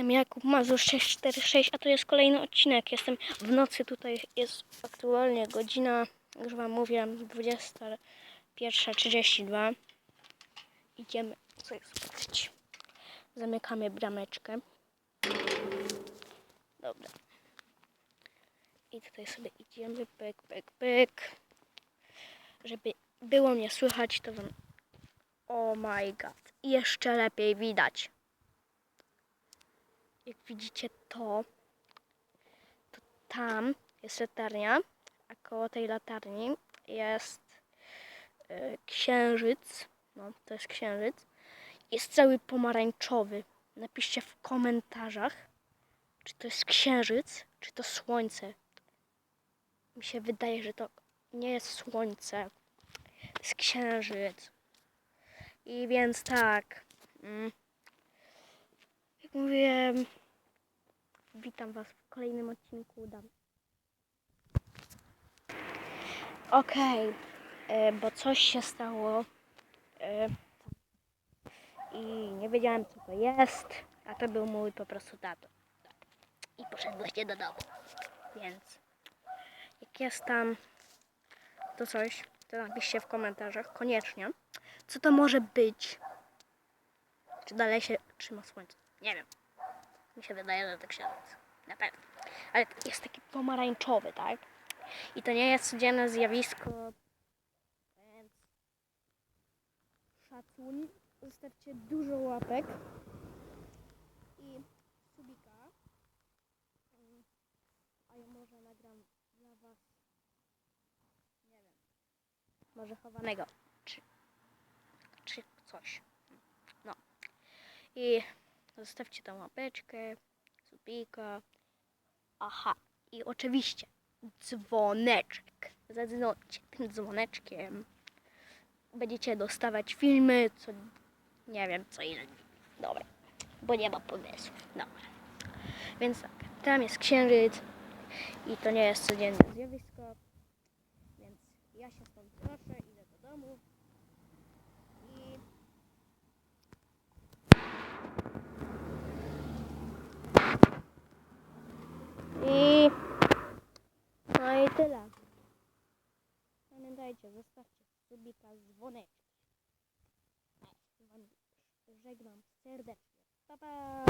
Jestem Jakub Mazur 646, a to jest kolejny odcinek. Jestem w nocy, tutaj jest aktualnie godzina, już wam mówię, 21.32. Idziemy sobie spać. Zamykamy brameczkę. Dobra. I tutaj sobie idziemy, pyk, pyk, pyk. Żeby było mnie słychać, to wam... Oh my god. Jeszcze lepiej widać jak widzicie to, to tam jest latarnia, a koło tej latarni jest y, księżyc. No, to jest księżyc. Jest cały pomarańczowy. Napiszcie w komentarzach, czy to jest księżyc, czy to słońce. Mi się wydaje, że to nie jest słońce, to jest księżyc. I więc tak. Mm, jak mówiłem, witam Was w kolejnym odcinku Dam. Okej, e, bo coś się stało e, i nie wiedziałem co to jest, a to był mój po prostu tato. I poszedłeś do domu. Więc jak jest tam to coś, to napiszcie w komentarzach koniecznie, co to może być. Czy dalej się trzyma słońce? Nie wiem. Mi się wydaje, że to księżyc. Na pewno. Ale jest taki pomarańczowy, tak? I to nie jest codzienne zjawisko. Więc szacun. Zostawcie dużo łapek. I subika. A ja może nagram dla was. Nie wiem. Może chowanego. Czy, czy coś. No. I zostawcie tam łapeczkę, subika. Aha, i oczywiście dzwoneczek. Zadzwoncie tym dzwoneczkiem. Będziecie dostawać filmy, co nie wiem, co ile. Dobra, bo nie ma pomysłu. Dobra. Więc tak, tam jest księżyc i to nie jest codzienne zjawisko. Więc ja się stąd proszę, idę do domu. I I no i tyle. Pamiętajcie, zostawcie subika z wami żegnam serdecznie. Pa, pa!